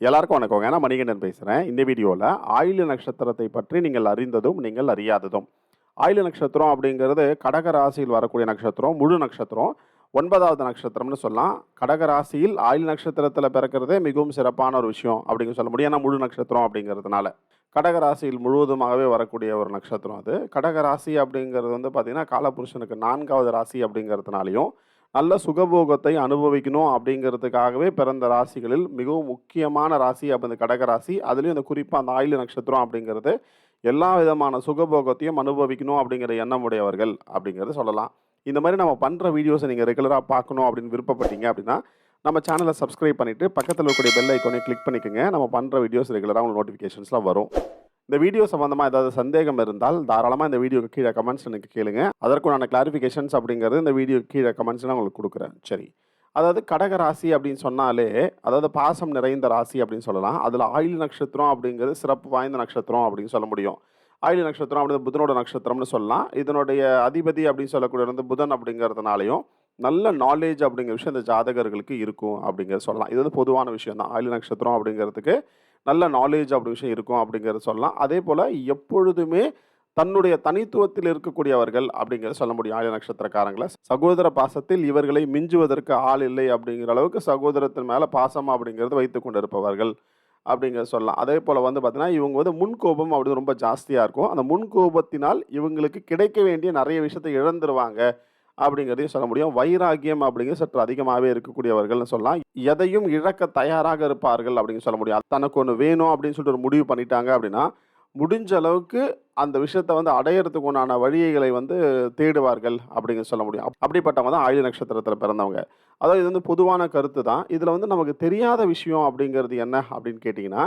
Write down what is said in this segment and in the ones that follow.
எல்லாருக்கும் வணக்கம் நான் மணிகண்டன் பேசுகிறேன் இந்த வீடியோவில் ஆயுள் நட்சத்திரத்தை பற்றி நீங்கள் அறிந்ததும் நீங்கள் அறியாததும். ஆயுள் நட்சத்திரம் அப்படிங்கிறது கடக ராசியில் வரக்கூடிய நட்சத்திரம் முழு நட்சத்திரம் ஒன்பதாவது நட்சத்திரம்னு சொல்லலாம். கடக ராசியில் ஆயுள் நட்சத்திரத்தில் பிறக்கிறதே மிகவும் சிறப்பான ஒரு விஷயம் அப்படின்னு சொல்ல முடியும். ஏன்னா முழு நட்சத்திரம் அப்படிங்கிறதுனால. கடக ராசியில் முழுவதுமாகவே வரக்கூடிய ஒரு நட்சத்திரம் அது. கடக ராசி அப்படிங்கிறது வந்து பார்த்திங்கன்னா காலபுருஷனுக்கு நான்காவது ராசி அப்படிங்கிறதுனாலையும் நல்ல சுகபோகத்தை அனுபவிக்கணும் அப்படிங்கிறதுக்காகவே பிறந்த ராசிகளில் மிகவும் முக்கியமான ராசி அப்போ இந்த கடக ராசி அதுலேயும் இந்த குறிப்பாக அந்த ஆயுள் நட்சத்திரம் அப்படிங்கிறது எல்லா விதமான சுகபோகத்தையும் அனுபவிக்கணும் அப்படிங்கிற எண்ணம் உடையவர்கள் அப்படிங்கிறத சொல்லலாம். இந்த மாதிரி நம்ம பண்ணுற வீடியோஸை நீங்கள் ரெகுலராக பார்க்கணும் அப்படின்னு விருப்பப்பட்டீங்க அப்படின்னா நம்ம சேனலை சப்ஸ்கிரைப் பண்ணிவிட்டு பக்கத்தில் இருக்கக்கூடிய பெல் ஐக்கோனே கிளிக் பண்ணிக்கோங்க. நம்ம பண்ணுற வீடியோஸ் ரெகுலராக உங்களுக்கு நோட்டிஃபிகேஷன்ஸ்லாம் வரும். இந்த வீடியோ சம்மந்தமாக ஏதாவது சந்தேகம் இருந்தால் தாராளமாக இந்த வீடியோக்கு கீழே கமெண்ட்ஸ் எனக்கு கேளுங்க. அதற்குண்டான கிளாரிஃபிகேஷன்ஸ் அப்படிங்கிறது இந்த வீடியோ கீழே கமெண்ட்ஸ் நான் உங்களுக்கு கொடுக்குறேன். சரி. அதாவது கடக ராசி அப்படின்னு சொன்னாலே அதாவது பாசம் நிறைந்த ராசி அப்படின்னு சொல்லலாம். அதில் ஆயுள் நட்சத்திரம் அப்படிங்கிறது சிறப்பு வாய்ந்த நட்சத்திரம் அப்படின்னு சொல்ல முடியும். ஆயுள் நட்சத்திரம் அப்படிங்கிறது புதனோட நட்சத்திரம்னு சொல்லலாம். இதனுடைய அதிபதி அப்படின்னு சொல்லக்கூடிய வந்து புதன் அப்படிங்கிறதுனாலையும் நல்ல நாலேஜ் அப்படிங்கிற விஷயம் இந்த ஜாதகர்களுக்கு இருக்கும் அப்படிங்கிறது சொல்லலாம். இது வந்து பொதுவான விஷயம் தான் ஆயுள் நட்சத்திரம் அப்படிங்கிறதுக்கு நல்ல நாலேஜ் அப்படி விஷயம் இருக்கும் அப்படிங்கிறத சொல்லலாம். அதே போல் எப்பொழுதுமே தன்னுடைய தனித்துவத்தில் இருக்கக்கூடியவர்கள் அப்படிங்கிறத சொல்ல முடியும். ஆயுள் நட்சத்திரக்காரங்களை. சகோதர பாசத்தில் இவர்களை மிஞ்சுவதற்கு ஆள் இல்லை அப்படிங்கிற அளவுக்கு சகோதரத்தின் மேலே பாசம் அப்படிங்கிறது வைத்து கொண்டிருப்பவர்கள் அப்படிங்கிறத சொல்லலாம். அதே போல் வந்து பார்த்தீங்கன்னா இவங்க வந்து முன்கோபம் அப்படி ரொம்ப ஜாஸ்தியாக இருக்கும். அந்த முன்கோபத்தினால் இவங்களுக்கு கிடைக்க வேண்டிய நிறைய விஷயத்தை இழந்துருவாங்க. அப்படிங்கிறதையும் சொல்ல முடியும். வைராகியம் அப்படிங்கிறது சற்று அதிகமாகவே இருக்கக்கூடியவர்கள்னு சொல்லலாம். எதையும் இழக்க தயாராக இருப்பார்கள் அப்படின்னு சொல்ல முடியும். தனக்கு ஒன்று வேணும் அப்படின்னு சொல்லிட்டு ஒரு முடிவு பண்ணிட்டாங்க அப்படின்னா முடிஞ்ச அளவுக்கு அந்த விஷயத்தை வந்து அடையிறதுக்கு உண்டான வழிகளை வந்து தேடுவார்கள் அப்படிங்க சொல்ல முடியும். அப்படிப்பட்டவங்க தான் ஆயுள் நட்சத்திரத்தில் பிறந்தவங்க. அதாவது இது வந்து பொதுவான கருத்து தான் இதில் வந்து நமக்கு தெரியாத விஷயம் அப்படிங்கிறது என்ன அப்படின்னு கேட்டிங்கன்னா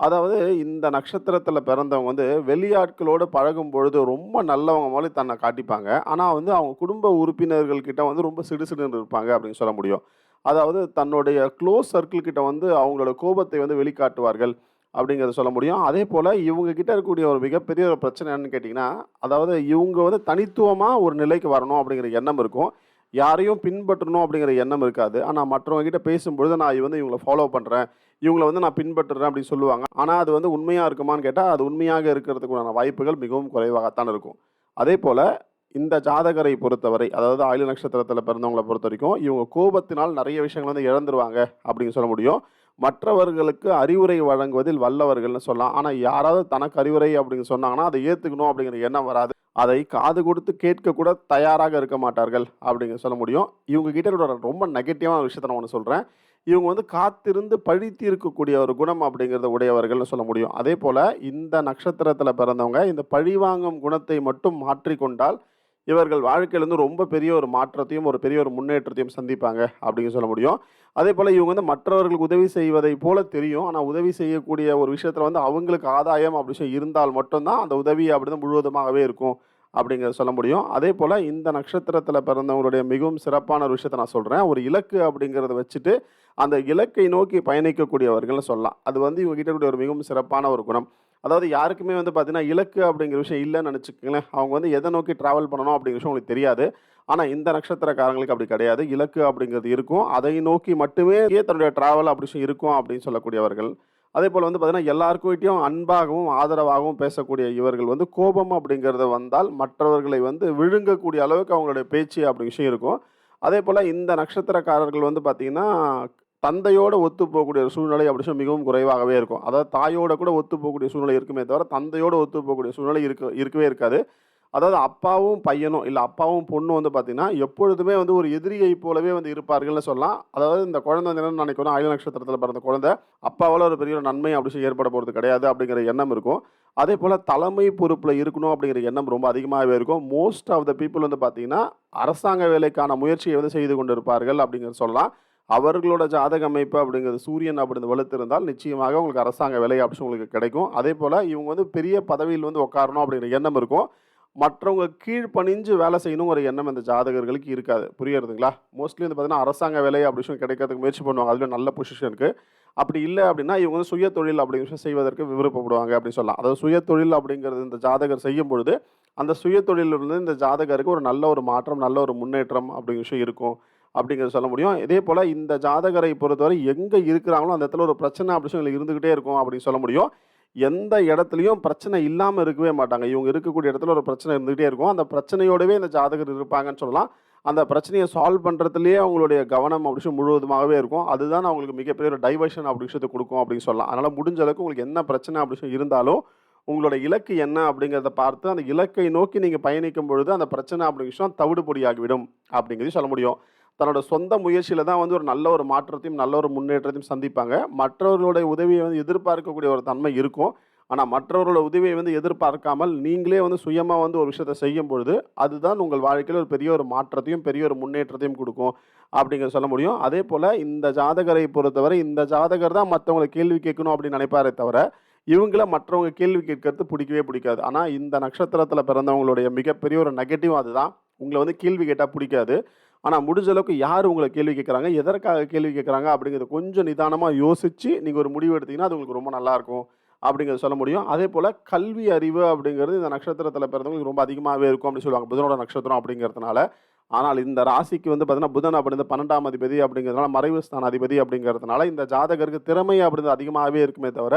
அதாவது இந்த நட்சத்திரத்தில் பிறந்தவங்க வந்து வெளியாட்களோடு பழகும் பொழுது ரொம்ப நல்லவங்க மாதிரி தன்னை காட்டிப்பாங்க. ஆனால் வந்து அவங்க குடும்ப உறுப்பினர்கள் கிட்ட வந்து ரொம்ப சிடுசிடுன்னு இருப்பாங்க அப்படின்னு சொல்ல முடியும். அதாவது தன்னுடைய க்ளோஸ் சர்க்கிள் கிட்ட வந்து அவங்களோட கோபத்தை வந்து வெளிக்காட்டுவார்கள் அப்படிங்கிறத சொல்ல முடியும். அதே போல் இவங்க கிட்ட இருக்கக்கூடிய ஒரு மிகப்பெரிய ஒரு பிரச்சனை என்னன்னு கேட்டிங்கன்னா அதாவது இவங்க வந்து தனித்துவமாக ஒரு நிலைக்கு வரணும் அப்படிங்கிற எண்ணம் இருக்கும். யாரையும் பின்பற்றணும் அப்படிங்கிற எண்ணம் இருக்காது. ஆனால் மற்றவங்க கிட்ட பேசும்பொழுது நான் வந்து இவங்களை ஃபாலோ பண்ணுறேன் இவங்களை வந்து நான் பின்பற்றுறேன் அப்படின்னு சொல்லுவாங்க. ஆனால் அது வந்து உண்மையாக இருக்குமான்னு கேட்டால் அது உண்மையாக இருக்கிறதுக்குண்டான வாய்ப்புகள் மிகவும் குறைவாகத்தான் இருக்கும். அதே போல் இந்த ஜாதகரை பொறுத்தவரை அதாவது ஆயுள் நட்சத்திரத்தில் பிறந்தவங்களை பொறுத்த வரைக்கும் இவங்க கோபத்தினால் நிறைய விஷயங்கள் வந்து இழந்துருவாங்க அப்படின்னு சொல்ல முடியும். மற்றவர்களுக்கு அறிவுரை வழங்குவதில் வல்லவர்கள்னு சொல்லலாம். ஆனால் யாராவது தனக்கு அறிவுரை அப்படின்னு சொன்னாங்கன்னா அதை ஏற்றுக்கணும் அப்படிங்கிற எண்ணம் வராது. அதை காது கொடுத்து கேட்க கூட தயாராக இருக்க மாட்டார்கள் அப்படிங்க சொல்ல முடியும். இவங்க கிட்ட இருக்கிற ரொம்ப நெகட்டிவான விஷயத்த நான் ஒன்று சொல்கிறேன் இவங்க வந்து காத்திருந்து பழி இருக்கக்கூடிய ஒரு குணம் அப்படிங்கிறத உடையவர்கள்னு சொல்ல முடியும். அதே போல் இந்த நட்சத்திரத்தில் பிறந்தவங்க இந்த பழிவாங்கும் குணத்தை மட்டும் மாற்றிக்கொண்டால் இவர்கள் வாழ்க்கையிலேருந்து ரொம்ப பெரிய ஒரு மாற்றத்தையும் ஒரு பெரிய ஒரு முன்னேற்றத்தையும் சந்திப்பாங்க அப்படின்னு சொல்ல முடியும். அதே போல் இவங்க வந்து மற்றவர்களுக்கு உதவி செய்வதை போல தெரியும். ஆனால் உதவி செய்யக்கூடிய ஒரு விஷயத்தில் வந்து அவங்களுக்கு ஆதாயம் அப்படி விஷயம் இருந்தால் மட்டும்தான் அந்த உதவி அப்படி தான் முழுவதுமாகவே இருக்கும் அப்படிங்கிறத சொல்ல முடியும். அதே போல் இந்த நட்சத்திரத்தில் பிறந்தவங்களுடைய மிகவும் சிறப்பான ஒரு விஷயத்தை நான் சொல்கிறேன் ஒரு இலக்கு அப்படிங்கிறத வச்சுட்டு அந்த இலக்கை நோக்கி பயணிக்கக்கூடியவர்கள்னு சொல்லலாம். அது வந்து இவங்க கூடிய இருக்கக்கூடிய ஒரு மிகவும் சிறப்பான ஒரு குணம். அதாவது யாருக்குமே வந்து பார்த்தீங்கன்னா இலக்கு அப்படிங்கிற விஷயம் இல்லைன்னு நினச்சிக்கங்களேன். அவங்க வந்து எதை நோக்கி ட்ராவல் பண்ணணும் அப்படிங்கிற விஷயம் உங்களுக்கு தெரியாது. ஆனால் இந்த நட்சத்திரக்காரங்களுக்கு அப்படி கிடையாது. இலக்கு அப்படிங்கிறது இருக்கும். அதை நோக்கி மட்டுமே தன்னுடைய ட்ராவல் அப்படி விஷயம் இருக்கும் அப்படின்னு சொல்லக்கூடியவர்கள். அதே போல் வந்து பார்த்தீங்கன்னா எல்லாருக்கிட்டையும் அன்பாகவும் ஆதரவாகவும் பேசக்கூடிய இவர்கள் வந்து கோபம் அப்படிங்கிறது வந்தால் மற்றவர்களை வந்து விழுங்கக்கூடிய அளவுக்கு அவங்களுடைய பேச்சு அப்படி விஷயம் இருக்கும். அதே போல் இந்த நட்சத்திரக்காரர்கள் வந்து பார்த்திங்கன்னா தந்தையோடு ஒத்து போகக்கூடிய ஒரு சூழ்நிலை அப்படி சொல்லி மிகவும் குறைவாகவே இருக்கும். அதாவது தாயோட கூட ஒத்து போகக்கூடிய சூழ்நிலை இருக்குமே தவிர தந்தையோடு ஒத்து போகக்கூடிய சூழ்நிலை இருக்க இருக்கவே இருக்காது. அதாவது அப்பாவும் பையனும் இல்லை அப்பாவும் பொண்ணும் வந்து பார்த்திங்கன்னா எப்பொழுதுமே வந்து ஒரு எதிரியை போலவே வந்து இருப்பார்கள்னு சொல்லலாம். அதாவது இந்த குழந்தை வந்து என்னன்னு நினைக்கணும் ஆயுள் நட்சத்திரத்தில் பிறந்த குழந்தை அப்பாவால் ஒரு பெரிய ஒரு நன்மை அப்படி சொல்லி ஏற்பட போகிறது கிடையாது அப்படிங்கிற எண்ணம் இருக்கும். அதே போல் தலைமை பொறுப்பில் இருக்கணும் அப்படிங்கிற எண்ணம் ரொம்ப அதிகமாகவே இருக்கும். மோஸ்ட் ஆஃப் த பீப்புள் வந்து பார்த்திங்கன்னா அரசாங்க வேலைக்கான முயற்சியை வந்து செய்து கொண்டு இருப்பார்கள் அப்படிங்கிற சொல்லலாம். அவர்களோட ஜாதக அமைப்பு அப்படிங்கிறது சூரியன் அப்படி வலுத்து இருந்தால் நிச்சயமாக உங்களுக்கு அரசாங்க வேலை ஆப்ஷன் உங்களுக்கு கிடைக்கும். அதே போல் இவங்க வந்து பெரிய பதவியில் வந்து உட்காரணும் அப்படிங்கிற எண்ணம் இருக்கும். மற்றவங்க கீழ் பணிஞ்சு வேலை செய்யணுங்கிற எண்ணம் இந்த ஜாதகர்களுக்கு இருக்காது. புரியறதுங்களா? மோஸ்ட்லி வந்து பார்த்தீங்கன்னா அரசாங்க வேலை அப்படி விஷயம் கிடைக்கிறதுக்கு முயற்சி பண்ணுவாங்க. அதில் நல்ல பொசிஷனுக்கு அப்படி இல்லை அப்படின்னா இவங்க வந்து சுய தொழில் அப்படிங்கிற விஷயம் செய்வதற்கு விருப்பப்படுவாங்க அப்படின்னு சொல்லலாம். அதாவது சுய தொழில் அப்படிங்கிறது இந்த ஜாதகர் செய்யும் பொழுது அந்த சுய தொழிலிருந்து இந்த ஜாதகருக்கு ஒரு நல்ல ஒரு மாற்றம் நல்ல ஒரு முன்னேற்றம் அப்படிங்கிற விஷயம் இருக்கும். அப்படிங்கிறத சொல்ல முடியும். இதே போல் இந்த ஜாதகரை பொறுத்தவரை எங்கே இருக்கிறாங்களோ அந்த இடத்துல ஒரு பிரச்சனை அப்படி இருந்துக்கிட்டே இருக்கும் அப்படின்னு சொல்ல முடியும். எந்த இடத்துலையும் பிரச்சனை இல்லாமல் இருக்கவே மாட்டாங்க. இவங்க இருக்கக்கூடிய இடத்துல ஒரு பிரச்சனை இருந்துகிட்டே இருக்கும். அந்த பிரச்சனையோடவே இந்த ஜாதகர் இருப்பாங்கன்னு சொல்லலாம். அந்த பிரச்சனையை சால்வ் பண்ணுறதுலேயே அவங்களுடைய கவனம் அப்படி முழுவதுமாகவே இருக்கும். அதுதான் அவங்களுக்கு மிகப்பெரிய ஒரு டைவர்ஷன் அப்படி விஷயத்தை கொடுக்கும் அப்படின்னு சொல்லலாம். அதனால் முடிஞ்ச அளவுக்கு உங்களுக்கு என்ன பிரச்சனை அப்படி இருந்தாலும் உங்களோட இலக்கு என்ன அப்படிங்கிறத பார்த்து அந்த இலக்கை நோக்கி நீங்கள் பயணிக்கும் பொழுது அந்த பிரச்சனை அப்படிங்கிற விஷயம் தவிடுபொடியாகிவிடும் அப்படிங்கிறது சொல்ல முடியும். தன்னோட சொந்த முயற்சியில் தான் வந்து ஒரு நல்ல ஒரு மாற்றத்தையும் நல்ல ஒரு முன்னேற்றத்தையும் சந்திப்பாங்க. மற்றவர்களுடைய உதவியை வந்து எதிர்பார்க்கக்கூடிய ஒரு தன்மை இருக்கும். ஆனால் மற்றவர்களோட உதவியை வந்து எதிர்பார்க்காமல் நீங்களே வந்து சுயமாக வந்து ஒரு விஷயத்தை செய்யும் பொழுது அதுதான் உங்கள் வாழ்க்கையில் ஒரு பெரிய ஒரு மாற்றத்தையும் பெரிய ஒரு முன்னேற்றத்தையும் கொடுக்கும் அப்படிங்கிற சொல்ல முடியும். அதே போல் இந்த ஜாதகரை பொறுத்தவரை இந்த ஜாதகர் தான் மற்றவங்களை கேள்வி கேட்கணும் அப்படின்னு நினைப்பாரே தவிர இவங்கள மற்றவங்க கேள்வி கேட்கறது பிடிக்கவே பிடிக்காது. ஆனால் இந்த நட்சத்திரத்தில் பிறந்தவங்களுடைய மிகப்பெரிய ஒரு நெகட்டிவ் அதுதான். உங்களை வந்து கேள்வி கேட்டால் பிடிக்காது. ஆனால் முடிஞ்ச அளவுக்கு யார் உங்களை கேள்வி கேட்குறாங்க எதற்காக கேள்வி கேட்குறாங்க அப்படிங்கிறத கொஞ்சம் நிதானமாக யோசித்து நீங்கள் ஒரு முடிவு எடுத்தீங்கன்னா அது உங்களுக்கு ரொம்ப நல்லாயிருக்கும் அப்படிங்கிறத சொல்ல முடியும். அதே போல் கல்வி அறிவு அப்படிங்கிறது இந்த நட்சத்திரத்தில் பிறந்தவங்களுக்கு ரொம்ப அதிகமாகவே இருக்கும் அப்படின்னு சொல்லுவாங்க. புதனோட நட்சத்திரம் அப்படிங்கிறதுனால. ஆனால் இந்த ராசிக்கு வந்து பார்த்தீங்கன்னா புதன் அப்படிங்கிறது பன்னெண்டாம் அதிபதி அப்படிங்கிறதுனால மறைவு ஸ்தான அதிபதி அப்படிங்கிறதுனால இந்த ஜாதகருக்கு திறமை அப்படிங்கிறது அதிகமாகவே இருக்குமே தவிர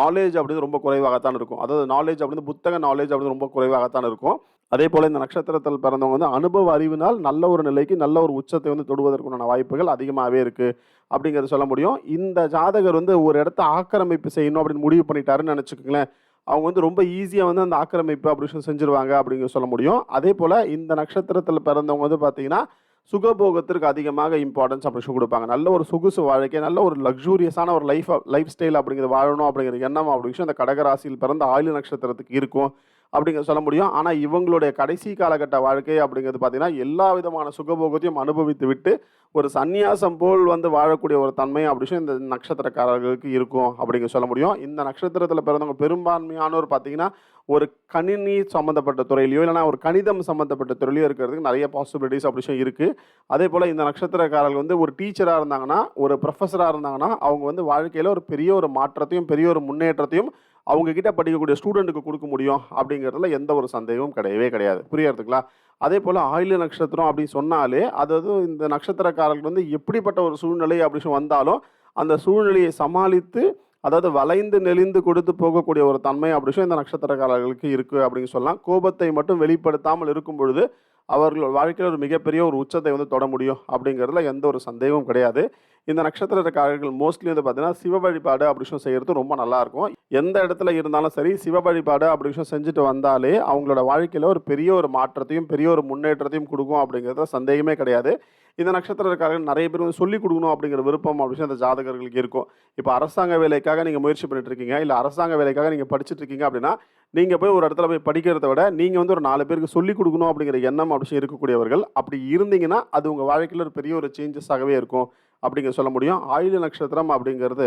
நாலேஜ் அப்படின்னு ரொம்ப குறைவாகத்தான் இருக்கும். அதாவது நாலேஜ் அப்படின்னு புத்தக நாலேஜ் அப்படின்னு ரொம்ப குறைவாகத்தான் இருக்கும். அதே போல் இந்த நட்சத்திரத்தில் பிறந்தவங்க வந்து அனுபவ அறிவினால் நல்ல ஒரு நிலைக்கு நல்ல ஒரு உச்சத்தை வந்து தொடுவதற்குண்டான வாய்ப்புகள் அதிகமாகவே இருக்குது அப்படிங்கிறத சொல்ல முடியும். இந்த ஜாதகர் வந்து ஒரு இடத்த ஆக்கிரமிப்பு செய்யணும் அப்படின்னு முடிவு பண்ணிட்டாருன்னு நினச்சிக்கோங்களேன். அவங்க வந்து ரொம்ப ஈஸியாக வந்து அந்த ஆக்கிரமிப்பு அப்படி செஞ்சுருவாங்க அப்படிங்கிற சொல்ல முடியும். அதே போல் இந்த நட்சத்திரத்தில் பிறந்தவங்க வந்து பார்த்திங்கன்னா சுகபோகத்திற்கு அதிகமாக இம்பார்ட்டன்ஸ் அப்படி கொடுப்பாங்க. நல்ல ஒரு சொகுசு வாழ்க்கை நல்ல ஒரு லக்ஸூரியஸான ஒரு லைஃப் லைஃப் ஸ்டைல் அப்படிங்கிறது வாழணும் அப்படிங்கிற எண்ணம் அப்படி விஷயம். அந்த கடகராசியில் பிறந்த ஆயுள் நட்சத்திரத்துக்கு இருக்கும். அப்படிங்கிற சொல்ல முடியும். ஆனால் இவங்களுடைய கடைசி காலகட்ட வாழ்க்கை அப்படிங்கிறது பார்த்தீங்கன்னா எல்லா விதமான சுகபோகத்தையும் அனுபவித்து விட்டு ஒரு சந்நியாசம் போல் வந்து வாழக்கூடிய ஒரு தன்மை அப்படின்னு இந்த நட்சத்திரக்காரர்களுக்கு இருக்கும் அப்படிங்க சொல்ல முடியும். இந்த நட்சத்திரத்தில் பிறந்தவங்க பெரும்பான்மையானோர் பார்த்தீங்கன்னா ஒரு கணினி சம்மந்தப்பட்ட துறையிலையோ இல்லைனா ஒரு கணிதம் சம்மந்தப்பட்ட துறையிலையோ இருக்கிறதுக்கு நிறைய பாசிபிலிட்டிஸ் அப்படி இருக்குது அதே போல் இந்த நட்சத்திரக்காரர்கள் வந்து ஒரு டீச்சராக இருந்தாங்கன்னா ஒரு ப்ரொஃபஸராக இருந்தாங்கன்னா அவங்க வந்து வாழ்க்கையில் ஒரு பெரிய ஒரு மாற்றத்தையும் பெரிய ஒரு முன்னேற்றத்தையும் அவங்கக்கிட்ட படிக்கக்கூடிய ஸ்டூடெண்ட்டுக்கு கொடுக்க முடியும் அப்படிங்கிறதுல எந்த ஒரு சந்தேகமும் கிடையவே கிடையாது. புரியறதுங்களா? அதே போல் ஆயுள நட்சத்திரம் அப்படின்னு சொன்னாலே அதாவது இந்த நட்சத்திரக்காரர்கள் வந்து எப்படிப்பட்ட ஒரு சூழ்நிலை அப்படின்னு வந்தாலும் அந்த சூழ்நிலையை சமாளித்து அதாவது வளைந்து நெளிந்து கொடுத்து போகக்கூடிய ஒரு தன்மை அப்படின்னு இந்த நட்சத்திரக்காரர்களுக்கு இருக்குது அப்படின்னு சொல்லலாம் கோபத்தை மட்டும் வெளிப்படுத்தாமல் இருக்கும் பொழுது அவர்கள் வாழ்க்கையில் ஒரு மிகப்பெரிய ஒரு உச்சத்தை வந்து தொட முடியும் அப்படிங்கிறதுல எந்த ஒரு சந்தேகமும் கிடையாது. இந்த நட்சத்திரக்காரர்கள் மோஸ்ட்லி வந்து பார்த்தீங்கன்னா சிவ வழிபாடு அப்படி விஷயம் செய்கிறது ரொம்ப நல்லாயிருக்கும் எந்த இடத்துல இருந்தாலும் சரி சிவ வழிபாடு அப்படி விஷயம் செஞ்சுட்டு வந்தாலே அவங்களோட வாழ்க்கையில் ஒரு பெரிய ஒரு மாற்றத்தையும் பெரிய ஒரு முன்னேற்றத்தையும் கொடுக்கும் அப்படிங்கிறதுல சந்தேகமே கிடையாது. இந்த நட்சத்திரக்காரர்கள் நிறைய பேர் வந்து சொல்லிக் கொடுக்கணும் அப்படிங்கிற விருப்பம் அப்படின்னு அந்த ஜாதகர்களுக்கு இருக்கும். இப்போ அரசாங்க வேலைக்காக நீங்கள் முயற்சி பண்ணிட்டு இருக்கீங்க இல்லை அரசாங்க வேலைக்காக நீங்கள் படிச்சுட்டு இருக்கீங்க அப்படின்னா நீங்கள் போய் ஒரு இடத்துல போய் படிக்கிறத விட நீங்கள் வந்து ஒரு நாலு பேருக்கு சொல்லிக் கொடுக்கணும் அப்படிங்கிற எண்ணம் அப்படி இருக்கக்கூடியவர்கள். அப்படி இருந்தீங்கன்னா அது உங்கள் வாழ்க்கையில் ஒரு பெரிய ஒரு சேஞ்சஸாகவே இருக்கும் அப்படிங்கிற சொல்ல முடியும். ஆயுத நட்சத்திரம் அப்படிங்கிறது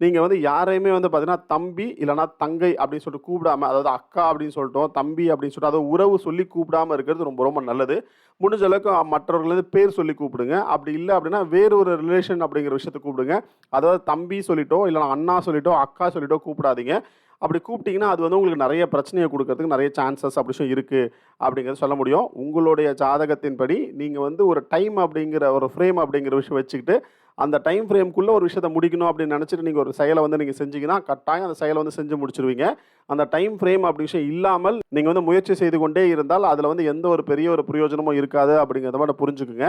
நீங்கள் வந்து யாரையுமே வந்து பார்த்தீங்கன்னா தம்பி இல்லைனா தங்கை அப்படின்னு சொல்லிட்டு கூப்பிடாம அதாவது அக்கா அப்படின்னு சொல்லிட்டோம் தம்பி அப்படின்னு சொல்லிட்டு அதாவது உறவு சொல்லி கூப்பிடாமல் இருக்கிறது ரொம்ப ரொம்ப நல்லது. முடிஞ்ச அளவுக்கு மற்றவர்கள் வந்து பேர் சொல்லி கூப்பிடுங்க. அப்படி இல்லை அப்படின்னா வேறு ஒரு ரிலேஷன் அப்படிங்கிற விஷயத்தை கூப்பிடுங்க. அதாவது தம்பி சொல்லிட்டோ இல்லைனா அண்ணா சொல்லிட்டோ அக்கா சொல்லிட்டோ கூப்பிடாதீங்க. அப்படி கூப்பிட்டிங்கன்னா அது வந்து உங்களுக்கு நிறைய பிரச்சனையை கொடுக்கறதுக்கு நிறைய சான்சஸ் அப்படி இருக்குது அப்படிங்கிறத சொல்ல முடியும். உங்களுடைய ஜாதகத்தின்படி நீங்கள் வந்து ஒரு டைம் அப்படிங்கிற ஒரு ஃப்ரேம் அப்படிங்கிற விஷயம் வச்சுக்கிட்டு அந்த டைம் ஃப்ரேம்குள்ளே ஒரு விஷயத்தை முடிக்கணும் அப்படின்னு நினச்சிட்டு நீங்கள் ஒரு செயலை வந்து நீங்கள் செஞ்சீங்கன்னா கட்டாயம் அந்த செயலை வந்து செஞ்சு முடிச்சிருவீங்க. அந்த டைம் ஃப்ரேம் அப்படி விஷயம் இல்லாமல் நீங்கள் வந்து முயற்சி செய்து கொண்டே இருந்தால் அதில் வந்து எந்த ஒரு பெரிய ஒரு பிரயோஜனமும் இருக்காது அப்படிங்கிறத மட்டும் புரிஞ்சுக்குங்க.